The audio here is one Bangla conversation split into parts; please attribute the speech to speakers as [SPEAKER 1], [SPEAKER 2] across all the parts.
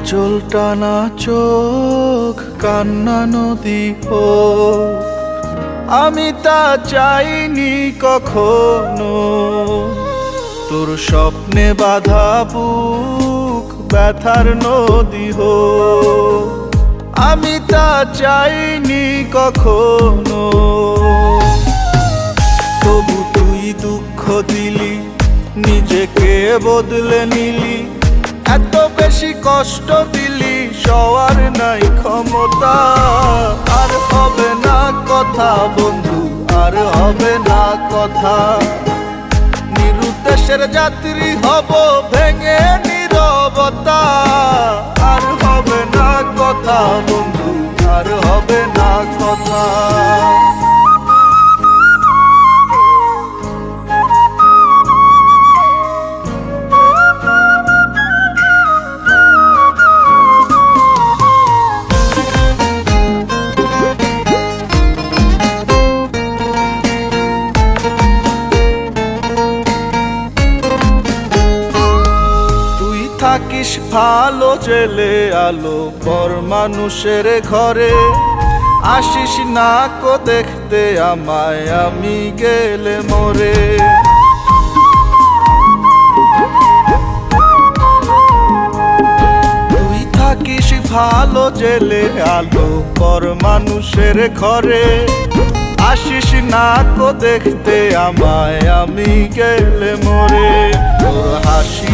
[SPEAKER 1] আঁচল টানা চোখ, কান্না নদী হোক। আমি তা চাইনি কখনো। তোর স্বপ্নে বাধা বুক, ব্যথার নদী হোক। আমি তা চাইনি কখনো। তবু তুই দুঃখ দিলি, নিজেকে বদলে নিলি। কষ্ট দিলি সবার নাই ক্ষমতা। আর হবে না কথা বন্ধু, আর হবে না কথা। নিরুদ্দেশের যাত্রী হব ভেঙে নীরবতা। আর হবে না কথা বন্ধু, আর হবে না কথা। থাকিস ভালো জেলে আলো, পর মানুষের ঘরে। আসিস না কো দেখতে আমায়, আমি গেলে মরে। তুই থাকিস ভালো জেলে আলো, পর মানুষের ঘরে। আসিস না কো দেখতে আমায়, আমি গেলে মরে। তোর হাসি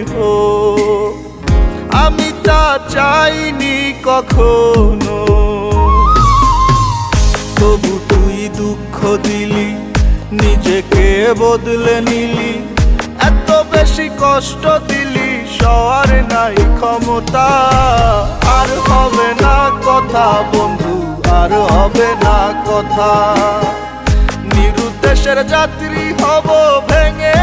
[SPEAKER 1] মলিন হো আমি তা চাইনি কখনো। তবু তুই দুঃখ দিলি, নিজেকে বদলে নিলি। এত বেশি কষ্ট দিলি সবার নাই ক্ষমতা। আর হবে না কথা বন্ধু, আর হবে না কথা। নিরুদ্দেশের যাত্রী হব, ভেঙে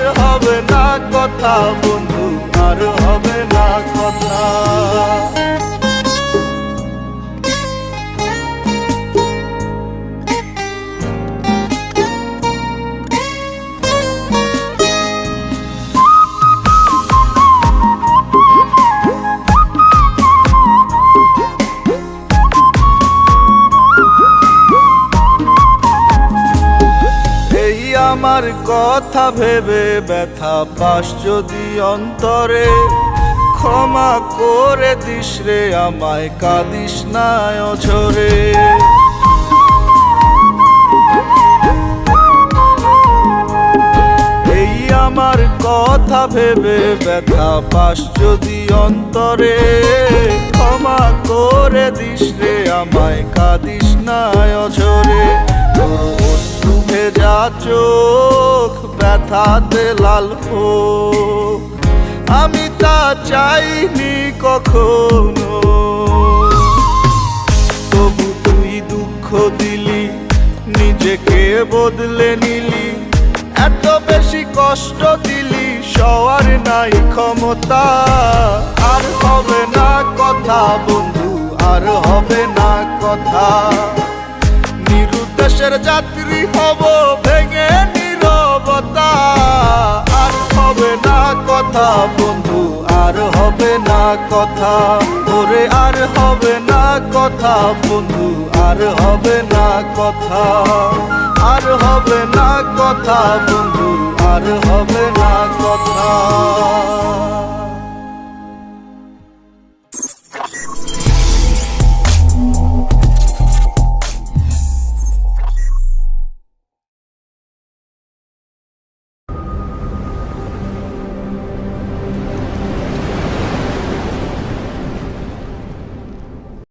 [SPEAKER 1] আর হবে না কথা বন্ধু আর হবে না কথা। আমার কথা ভেবে ব্যথা পাস যদি অন্তরে, ক্ষমা করে দিস রে আমায়, কাঁদিস না অঝরে। এই আমার কথা ভেবে ব্যথা পাস যদি অন্তরে, ক্ষমা করে দিস রে আমায়, কাঁদিস না অঝরে। ভেজা চোখ ব্যথাতে লাল হোক আমি তা চাইনি কখনো। তবু তুই দুঃখ দিলি, নিজেকে বদলে নিলি। এত বেশি কষ্ট দিলি সবার নাই ক্ষমতা। আর হবে না কথা বন্ধু, আর হবে না কথা। নিরুদ্দেশের যাত্রী হব, ভেঙে নীরবতা। আর হবে না কথা, বন্ধু, আর হবে না কথা। ওরে আর হবে না কথা, বন্ধু, আর হবে না কথা। আর হবে না কথা, বন্ধু, আর হবে না কথা।